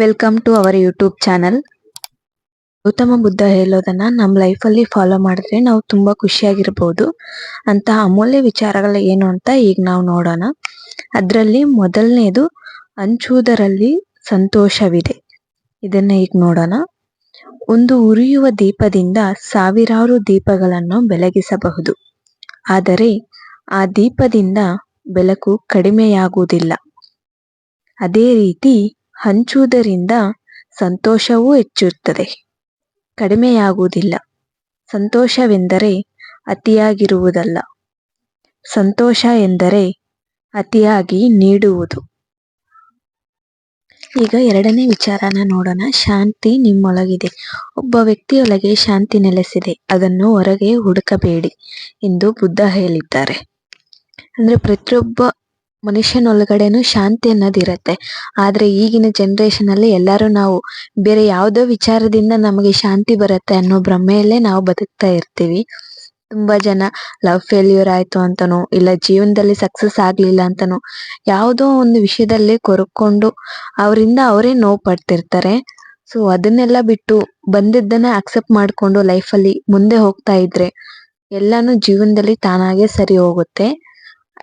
Welcome to our YouTube channel Gautama Buddha ಹೇಳೋದನ್ನ ನಮ್ಮ ಲೈಫಲ್ಲಿ ಫಾಲೋ ಮಾಡಿದ್ರೆ ನಾವು ತುಂಬಾ ಖುಷಿಯಾಗಿರ್ಬೋದು. ಅಂತಹ ಅಮೂಲ್ಯ ವಿಚಾರಗಳು ಏನು ಅಂತ ಈಗ ನಾವು ನೋಡೋಣ. ಅದರಲ್ಲಿ ಮೊದಲನೇದು ಹಂಚುವುದರಲ್ಲಿ ಸಂತೋಷವಿದೆ. ಇದನ್ನ ಈಗ ನೋಡೋಣ. ಒಂದು ಉರಿಯುವ ದೀಪದಿಂದ ಸಾವಿರಾರು ದೀಪಗಳನ್ನು ಬೆಳಗಿಸಬಹುದು. ಆದರೆ ಆ ದೀಪದಿಂದ ಬೆಳಕು ಕಡಿಮೆಯಾಗುವುದಿಲ್ಲ. ಅದೇ ರೀತಿ ಹಂಚುವುದರಿಂದ ಸಂತೋಷವೂ ಹೆಚ್ಚುತ್ತದೆ. ಕಡಿಮೆಯಾಗುವುದಿಲ್ಲ. ಸಂತೋಷವೆಂದರೆ ಅತಿಯಾಗಿರುವುದಲ್ಲ. ಸಂತೋಷ ಎಂದರೆ ಅತಿಯಾಗಿ ನೀಡುವುದು. ಈಗ ಎರಡನೇ ವಿಚಾರನ ನೋಡೋಣ. ಶಾಂತಿ ನಿಮ್ಮೊಳಗಿದೆ. ಒಬ್ಬ ವ್ಯಕ್ತಿಯೊಳಗೆ ಶಾಂತಿ ನೆಲೆಸಿದೆ. ಅದನ್ನು ಹೊರಗೆ ಹುಡುಕಬೇಡಿ ಎಂದು ಬುದ್ಧ ಹೇಳಿದ್ದಾರೆ. ಅಂದ್ರೆ ಪ್ರತಿಯೊಬ್ಬ ಮನುಷ್ಯನೊಳಗಡೆನೂ ಶಾಂತಿ ಅನ್ನೋದಿರುತ್ತೆ ಆದರೆ ಈಗಿನ ಜನ್ರೇಷನಲ್ಲಿ ಎಲ್ಲರೂ ನಾವು ಬೇರೆ ಯಾವುದೋ ವಿಚಾರದಿಂದ ನಮಗೆ ಶಾಂತಿ ಬರುತ್ತೆ ಅನ್ನೋ ಭ್ರಮೆಯಲ್ಲೇ ನಾವು ಬದುಕ್ತಾ ಇರ್ತೀವಿ. ತುಂಬ ಜನ ಲವ್ ಫೇಲ್ಯೂರ್ ಆಯ್ತು ಅಂತನೋ, ಇಲ್ಲ ಜೀವನದಲ್ಲಿ ಸಕ್ಸಸ್ ಆಗ್ಲಿಲ್ಲ ಅಂತನೋ, ಯಾವುದೋ ಒಂದು ವಿಷಯದಲ್ಲಿ ಕೊರಕೊಂಡು ಅವರಿಂದ ಅವರೇ ನೋವು ಪಡ್ತಿರ್ತಾರೆ. ಸೊ ಅದನ್ನೆಲ್ಲ ಬಿಟ್ಟು ಬಂದಿದ್ದನ್ನ ಅಕ್ಸೆಪ್ಟ್ ಮಾಡ್ಕೊಂಡು ಲೈಫಲ್ಲಿ ಮುಂದೆ ಹೋಗ್ತಾ ಇದ್ರೆ, ಎಲ್ಲಾನು ಜೀವನದಲ್ಲಿ ತಾನಾಗೆ ಸರಿ ಹೋಗುತ್ತೆ.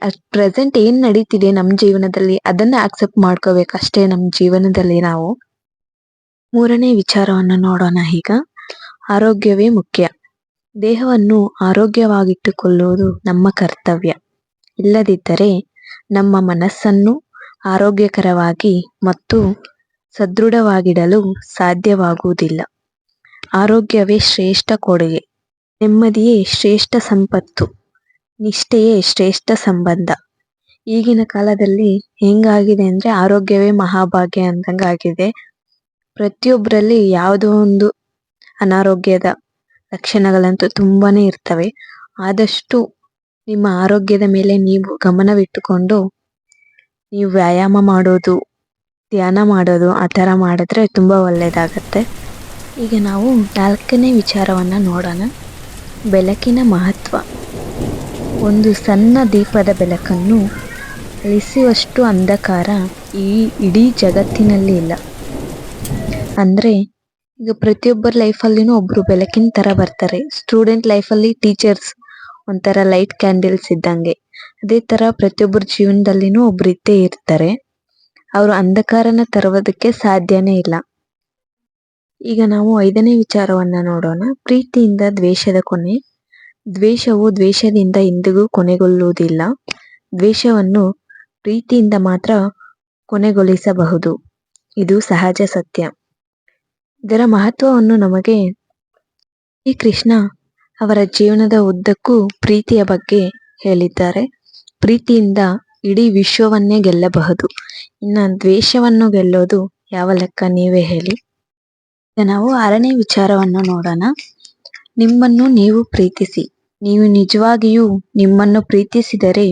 ಅಟ್ ಪ್ರೆಸೆಂಟ್ ಏನ್ ನಡೀತಿದೆ ನಮ್ ಜೀವನದಲ್ಲಿ, ಅದನ್ನ ಅಕ್ಸೆಪ್ಟ್ ಮಾಡ್ಕೋಬೇಕು ಅಷ್ಟೇ ನಮ್ ಜೀವನದಲ್ಲಿ ನಾವು. ಮೂರನೇ ವಿಚಾರವನ್ನು ನೋಡೋಣ ಈಗ. ಆರೋಗ್ಯವೇ ಮುಖ್ಯ. ದೇಹವನ್ನು ಆರೋಗ್ಯವಾಗಿಟ್ಟುಕೊಳ್ಳುವುದು ನಮ್ಮ ಕರ್ತವ್ಯ. ಇಲ್ಲದಿದ್ದರೆ ನಮ್ಮ ಮನಸ್ಸನ್ನು ಆರೋಗ್ಯಕರವಾಗಿ ಮತ್ತು ಸದೃಢವಾಗಿಡಲು ಸಾಧ್ಯವಾಗುವುದಿಲ್ಲ. ಆರೋಗ್ಯವೇ ಶ್ರೇಷ್ಠ ಕೊಡುಗೆ. ನೆಮ್ಮದಿಯೇ ಶ್ರೇಷ್ಠ ಸಂಪತ್ತು. ನಿಷ್ಠೆಯೇ ಶ್ರೇಷ್ಠ ಸಂಬಂಧ. ಈಗಿನ ಕಾಲದಲ್ಲಿ ಹೆಂಗಾಗಿದೆ ಅಂದ್ರೆ ಆರೋಗ್ಯವೇ ಮಹಾಭಾಗ್ಯ ಅಂದಂಗ ಆಗಿದೆ. ಪ್ರತಿಯೊಬ್ಬರಲ್ಲಿ ಯಾವುದೋ ಒಂದು ಅನಾರೋಗ್ಯದ ಲಕ್ಷಣಗಳಂತೂ ತುಂಬಾನೇ ಇರ್ತವೆ. ಆದಷ್ಟು ನಿಮ್ಮ ಆರೋಗ್ಯದ ಮೇಲೆ ನೀವು ಗಮನವಿಟ್ಟುಕೊಂಡು ನೀವು ವ್ಯಾಯಾಮ ಮಾಡೋದು, ಧ್ಯಾನ ಮಾಡೋದು ಆ ಥರ ಮಾಡಿದ್ರೆ ತುಂಬ ಒಳ್ಳೆಯದಾಗತ್ತೆ ಈಗ ನಾವು ನಾಲ್ಕನೇ ವಿಚಾರವನ್ನು ನೋಡೋಣ. ಬೆಳಕಿನ ಮಹತ್ವ. ಒಂದು ಸಣ್ಣ ದೀಪದ ಬೆಳಕನ್ನು ಅಳಿಸುವಷ್ಟು ಅಂಧಕಾರ ಈ ಇಡೀ ಜಗತ್ತಿನಲ್ಲಿ ಇಲ್ಲ. ಅಂದರೆ ಈಗ ಪ್ರತಿಯೊಬ್ಬರ ಲೈಫಲ್ಲಿನೂ ಒಬ್ಬರು ಬೆಳಕಿನ ಥರ ಬರ್ತಾರೆ. ಸ್ಟೂಡೆಂಟ್ ಲೈಫಲ್ಲಿ ಟೀಚರ್ಸ್ ಒಂಥರ ಲೈಟ್ ಕ್ಯಾಂಡಲ್ಸ್ ಇದ್ದಂಗೆ. ಅದೇ ಥರ ಪ್ರತಿಯೊಬ್ಬರ ಜೀವನದಲ್ಲಿನೂ ಒಬ್ರು ಇದ್ದೇ ಇರ್ತಾರೆ. ಅವರು ಅಂಧಕಾರನ ತರುವುದಕ್ಕೆ ಸಾಧ್ಯನೇ ಇಲ್ಲ. ಈಗ ನಾವು ಐದನೇ ವಿಚಾರವನ್ನ ನೋಡೋಣ. ಪ್ರೀತಿಯಿಂದ ದ್ವೇಷದ ಕೊನೆ. ದ್ವೇಷವು ದ್ವೇಷದಿಂದ ಎಂದಿಗೂ ಕೊನೆಗೊಳ್ಳುವುದಿಲ್ಲ. ದ್ವೇಷವನ್ನು ಪ್ರೀತಿಯಿಂದ ಮಾತ್ರ ಕೊನೆಗೊಳಿಸಬಹುದು. ಇದು ಸಹಜ ಸತ್ಯ. ಇದರ ಮಹತ್ವವನ್ನು ನಮಗೆ ಈ ಕೃಷ್ಣ ಅವರ ಜೀವನದ ಉದ್ದಕ್ಕೂ ಪ್ರೀತಿಯ ಬಗ್ಗೆ ಹೇಳಿದ್ದಾರೆ. ಪ್ರೀತಿಯಿಂದ ಇಡೀ ವಿಶ್ವವನ್ನೇ ಗೆಲ್ಲಬಹುದು. ಇನ್ನ ದ್ವೇಷವನ್ನು ಗೆಲ್ಲೋದು ಯಾವ ಲೆಕ್ಕ ನೀವೇ ಹೇಳಿ. ನಾವು ಆರನೇ ವಿಚಾರವನ್ನು ನೋಡೋಣ. ನಿಮ್ಮನ್ನು ನೀವು ಪ್ರೀತಿಸಿ. ನೀವು ನಿಜವಾಗಿಯೂ ನಿಮ್ಮನ್ನು ಪ್ರೀತಿಸಿದರೆ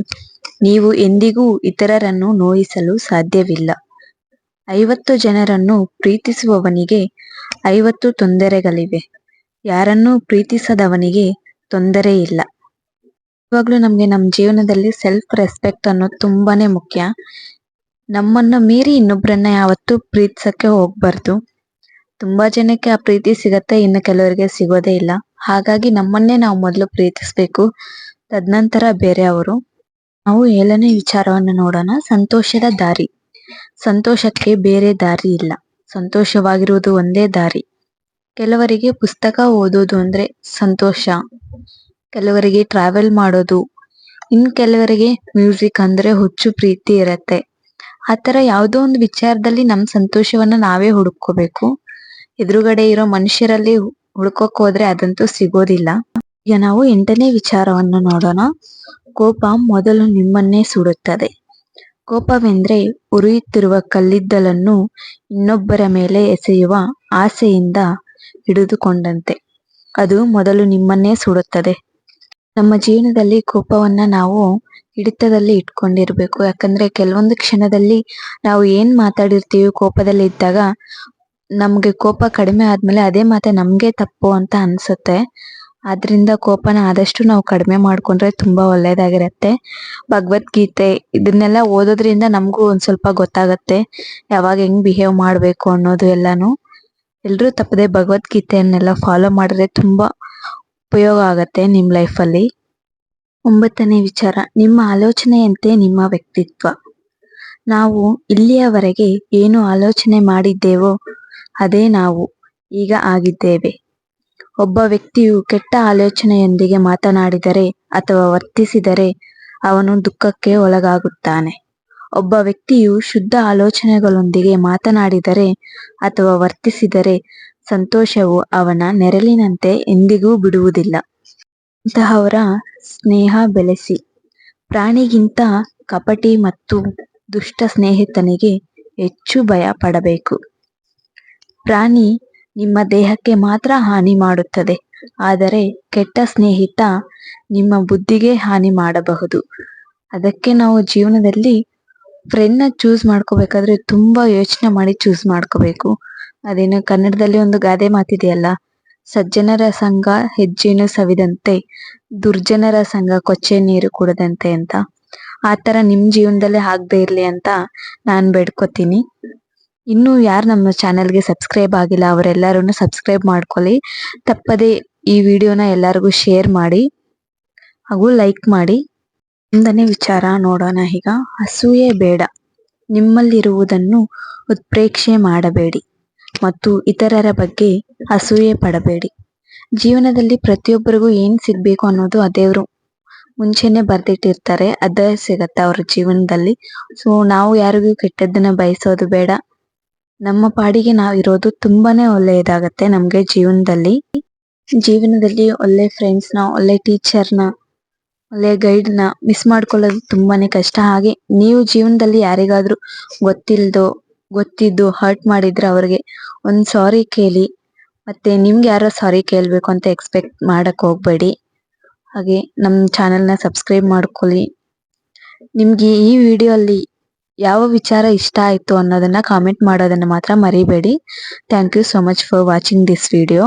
ನೀವು ಎಂದಿಗೂ ಇತರರನ್ನು ನೋಯಿಸಲು ಸಾಧ್ಯವಿಲ್ಲ. ಐವತ್ತು ಜನರನ್ನು ಪ್ರೀತಿಸುವವನಿಗೆ ಐವತ್ತು ತೊಂದರೆಗಳಿವೆ. ಯಾರನ್ನೂ ಪ್ರೀತಿಸದವನಿಗೆ ತೊಂದರೆ ಇಲ್ಲ. ಇವಾಗಲೂ ನಮಗೆ ನಮ್ಮ ಜೀವನದಲ್ಲಿ ಸೆಲ್ಫ್ ರೆಸ್ಪೆಕ್ಟ್ ಅನ್ನೋದು ತುಂಬಾನೇ ಮುಖ್ಯ. ನಮ್ಮನ್ನು ಮೀರಿ ಇನ್ನೊಬ್ಬರನ್ನ ಯಾವತ್ತೂ ಪ್ರೀತಿಸಕ್ಕೆ ಹೋಗ್ಬಾರ್ದು. ತುಂಬಾ ಜನಕ್ಕೆ ಆ ಪ್ರೀತಿ ಸಿಗತ್ತೆ, ಇನ್ನು ಕೆಲವರಿಗೆ ಸಿಗೋದೇ ಇಲ್ಲ. ಹಾಗಾಗಿ ನಮ್ಮನ್ನೇ ನಾವು ಮೊದಲು ಪ್ರೀತಿಸಬೇಕು. ತದನಂತರ ಬೇರೆಯವರು ನಾವು ಏಳನೇ ವಿಚಾರವನ್ನು ನೋಡೋಣ. ಸಂತೋಷದ ದಾರಿ. ಸಂತೋಷಕ್ಕೆ ಬೇರೆ ದಾರಿ ಇಲ್ಲ. ಸಂತೋಷವಾಗಿರುವುದು ಒಂದೇ ದಾರಿ. ಕೆಲವರಿಗೆ ಪುಸ್ತಕ ಓದೋದು ಅಂದ್ರೆ ಸಂತೋಷ. ಕೆಲವರಿಗೆ ಟ್ರಾವೆಲ್ ಮಾಡೋದು. ಇನ್ ಕೆಲವರಿಗೆ ಮ್ಯೂಸಿಕ್ ಅಂದ್ರೆ ಹುಚ್ಚು ಪ್ರೀತಿ ಇರತ್ತೆ. ಆತರ ಯಾವುದೋ ಒಂದು ವಿಚಾರದಲ್ಲಿ ನಮ್ಮ ಸಂತೋಷವನ್ನ ನಾವೇ ಹುಡುಕೋಬೇಕು ಎದುರುಗಡೆ ಇರೋ ಮನುಷ್ಯರಲ್ಲಿ ಹುಡ್ಕೋಕ್ ಹೋದ್ರೆ ಅದಂತೂ ಸಿಗೋದಿಲ್ಲ. ಈಗ ನಾವು ಎಂಟನೇ ವಿಚಾರವನ್ನು ನೋಡೋಣ. ಕೋಪ ಮೊದಲು ನಿಮ್ಮನ್ನೇ ಸುಡುತ್ತದೆ. ಕೋಪವೆಂದ್ರೆ ಉರಿಯುತ್ತಿರುವ ಕಲ್ಲಿದ್ದಲನ್ನು ಇನ್ನೊಬ್ಬರ ಮೇಲೆ ಎಸೆಯುವ ಆಸೆಯಿಂದ ಹಿಡಿದುಕೊಂಡಂತೆ. ಅದು ಮೊದಲು ನಿಮ್ಮನ್ನೇ ಸುಡುತ್ತದೆ. ನಮ್ಮ ಜೀವನದಲ್ಲಿ ಕೋಪವನ್ನ ನಾವು ಹಿಡಿತದಲ್ಲಿ ಇಟ್ಕೊಂಡಿರ್ಬೇಕು. ಯಾಕಂದ್ರೆ ಕೆಲವೊಂದು ಕ್ಷಣದಲ್ಲಿ ನಾವು ಏನ್ ಮಾತಾಡಿರ್ತೀವಿ ಕೋಪದಲ್ಲಿ ಇದ್ದಾಗ ನಮ್ಗೆ ಕೋಪ ಕಡಿಮೆ ಆದ್ಮೇಲೆ ಅದೇ ಮಾತೆ ನಮಗೆ ತಪ್ಪು ಅಂತ ಅನ್ಸುತ್ತೆ. ಅದರಿಂದ ಕೋಪನ ಆದಷ್ಟು ನಾವು ಕಡಿಮೆ ಮಾಡ್ಕೊಂಡ್ರೆ ತುಂಬಾ ಒಳ್ಳೇದಾಗಿರತ್ತೆ. ಭಗವದ್ಗೀತೆ ಇದನ್ನೆಲ್ಲ ಓದೋದ್ರಿಂದ ನಮಗೂ ಒಂದ್ ಸ್ವಲ್ಪ ಗೊತ್ತಾಗತ್ತೆ. ಯಾವಾಗ ಹೆಂಗ್ ಬಿಹೇವ್ ಮಾಡಬೇಕು ಅನ್ನೋದು ಎಲ್ಲಾನು. ಎಲ್ರೂ ತಪ್ಪದೆ ಭಗವದ್ಗೀತೆಯನ್ನೆಲ್ಲ ಫಾಲೋ ಮಾಡಿದ್ರೆ ತುಂಬಾ ಉಪಯೋಗ ಆಗತ್ತೆ ನಿಮ್ ಲೈಫ್ ಅಲ್ಲಿ. ಒಂಬತ್ತನೇ ವಿಚಾರ, ನಿಮ್ಮ ಆಲೋಚನೆಯಂತೆ ನಿಮ್ಮ ವ್ಯಕ್ತಿತ್ವ. ನಾವು ಇಲ್ಲಿಯವರೆಗೆ ಏನು ಆಲೋಚನೆ ಮಾಡಿದ್ದೇವೋ ಅದೇ ನಾವು, ಈಗ ಆಗಿದ್ದೇವೆ. ಒಬ್ಬ ವ್ಯಕ್ತಿಯು ಕೆಟ್ಟ ಆಲೋಚನೆಯೊಂದಿಗೆ ಮಾತನಾಡಿದರೆ ಅಥವಾ ವರ್ತಿಸಿದರೆ ಅವನು ದುಃಖಕ್ಕೆ ಒಳಗಾಗುತ್ತಾನೆ. ಒಬ್ಬ ವ್ಯಕ್ತಿಯು ಶುದ್ಧ ಆಲೋಚನೆಗಳೊಂದಿಗೆ ಮಾತನಾಡಿದರೆ ಅಥವಾ ವರ್ತಿಸಿದರೆ ಸಂತೋಷವು ಅವನ ನೆರಳಿನಂತೆ ಎಂದಿಗೂ ಬಿಡುವುದಿಲ್ಲ. ಇಂತಹವರ ಸ್ನೇಹ ಬೆಳೆಸಿ. ಪ್ರಾಣಿಗಿಂತ ಕಪಟಿ ಮತ್ತು ದುಷ್ಟ ಸ್ನೇಹಿತನಿಗೆ ಹೆಚ್ಚು ಭಯ ಪಡಬೇಕು ಪ್ರಾಣಿ ನಿಮ್ಮ ದೇಹಕ್ಕೆ ಮಾತ್ರ ಹಾನಿ ಮಾಡುತ್ತದೆ. ಆದರೆ ಕೆಟ್ಟ ಸ್ನೇಹಿತ ನಿಮ್ಮ ಬುದ್ಧಿಗೆ ಹಾನಿ ಮಾಡಬಹುದು. ಅದಕ್ಕೆ ನಾವು ಜೀವನದಲ್ಲಿ ಫ್ರೆಂಡ್ನ ಚೂಸ್ ಮಾಡ್ಕೋಬೇಕಾದ್ರೆ ತುಂಬಾ ಯೋಚನೆ ಮಾಡಿ ಚೂಸ್ ಮಾಡ್ಕೋಬೇಕು. ಅದೇನು ಕನ್ನಡದಲ್ಲಿ ಒಂದು ಗಾದೆ ಮಾತಿದೆಯಲ್ಲ, ಸಜ್ಜನರ ಸಂಘ ಹೆಜ್ಜೆನು ಸವಿದಂತೆ, ದುರ್ಜನರ ಸಂಘ ಕೊಚ್ಚೆ ನೀರು ಕುಡದಂತೆ ಅಂತ. ಆತರ ನಿಮ್ ಜೀವನದಲ್ಲಿ ಆಗದೆ ಇರ್ಲಿ ಅಂತ ನಾನ್ ಬೇಡ್ಕೊತೀನಿ. ಇನ್ನು ಯಾರು ನಮ್ಮ ಚಾನೆಲ್ಗೆ ಸಬ್ಸ್ಕ್ರೈಬ್ ಆಗಿಲ್ಲ ಅವರೆಲ್ಲರೂ ಸಬ್ಸ್ಕ್ರೈಬ್ ಮಾಡ್ಕೊಳ್ಳಿ. ತಪ್ಪದೆ ಈ ವಿಡಿಯೋನ ಎಲ್ಲರಿಗೂ ಶೇರ್ ಮಾಡಿ, ಹಾಗೂ ಲೈಕ್ ಮಾಡಿ. ಒಂದನೇ ವಿಚಾರ ನೋಡೋಣ ಈಗ. ಅಸೂಯೆ ಬೇಡ. ನಿಮ್ಮಲ್ಲಿರುವುದನ್ನು ಉತ್ಪ್ರೇಕ್ಷೆ ಮಾಡಬೇಡಿ ಮತ್ತು ಇತರರ ಬಗ್ಗೆ ಅಸೂಯೆ ಪಡಬೇಡಿ. ಜೀವನದಲ್ಲಿ ಪ್ರತಿಯೊಬ್ಬರಿಗೂ ಏನು ಸಿಗಬೇಕು ಅನ್ನೋದು ಅದೇವರು ದೇವ್ರು ಮುಂಚೆನೆ ಬರ್ದಿಟ್ಟಿರ್ತಾರೆ. ಅದೇ ಸಿಗತ್ತೆ ಅವ್ರ ಜೀವನದಲ್ಲಿ. ಸೊ ನಾವು ಯಾರಿಗೂ ಕೆಟ್ಟದ್ದನ್ನ ಬಯಸೋದು ಬೇಡ. ನಮ್ಮ ಪಾಡಿಗೆ ನಾವು ಇರೋದು ತುಂಬಾನೇ ಒಳ್ಳೆಯದಾಗತ್ತೆ ನಮ್ಗೆ ಜೀವನದಲ್ಲಿ. ಜೀವನದಲ್ಲಿ ಒಳ್ಳೆ ಫ್ರೆಂಡ್ಸ್ನ, ಒಳ್ಳೆ ಟೀಚರ್ನ, ಒಳ್ಳೆ ಗೈಡ್ನ ಮಿಸ್ ಮಾಡ್ಕೊಳ್ಳೋದು ತುಂಬಾನೇ ಕಷ್ಟ. ಹಾಗೆ ನೀವು ಜೀವನದಲ್ಲಿ ಯಾರಿಗಾದ್ರೂ ಗೊತ್ತಿಲ್ದೋ, ಗೊತ್ತಿದ್ದು ಹರ್ಟ್ ಮಾಡಿದ್ರೆ ಅವ್ರಿಗೆ ಒಂದ್ ಸಾರಿ ಕೇಳಿ. ಮತ್ತೆ ನಿಮ್ಗೆ ಯಾರೋ ಸಾರಿ ಕೇಳ್ಬೇಕು ಅಂತ ಎಕ್ಸ್ಪೆಕ್ಟ್ ಮಾಡಕ್ ಹೋಗ್ಬೇಡಿ. ಹಾಗೆ ನಮ್ ಚಾನೆಲ್ನ ಸಬ್ಸ್ಕ್ರೈಬ್ ಮಾಡ್ಕೊಳ್ಳಿ. ನಿಮ್ಗೆ ಈ ವಿಡಿಯೋ ಅಲ್ಲಿ ಯಾವ ವಿಚಾರ ಇಷ್ಟ ಆಯಿತು ಅನ್ನೋದನ್ನ ಕಾಮೆಂಟ್ ಮಾಡೋದನ್ನ ಮಾತ್ರ ಮರಿಬೇಡಿ. Thank you so much for watching this video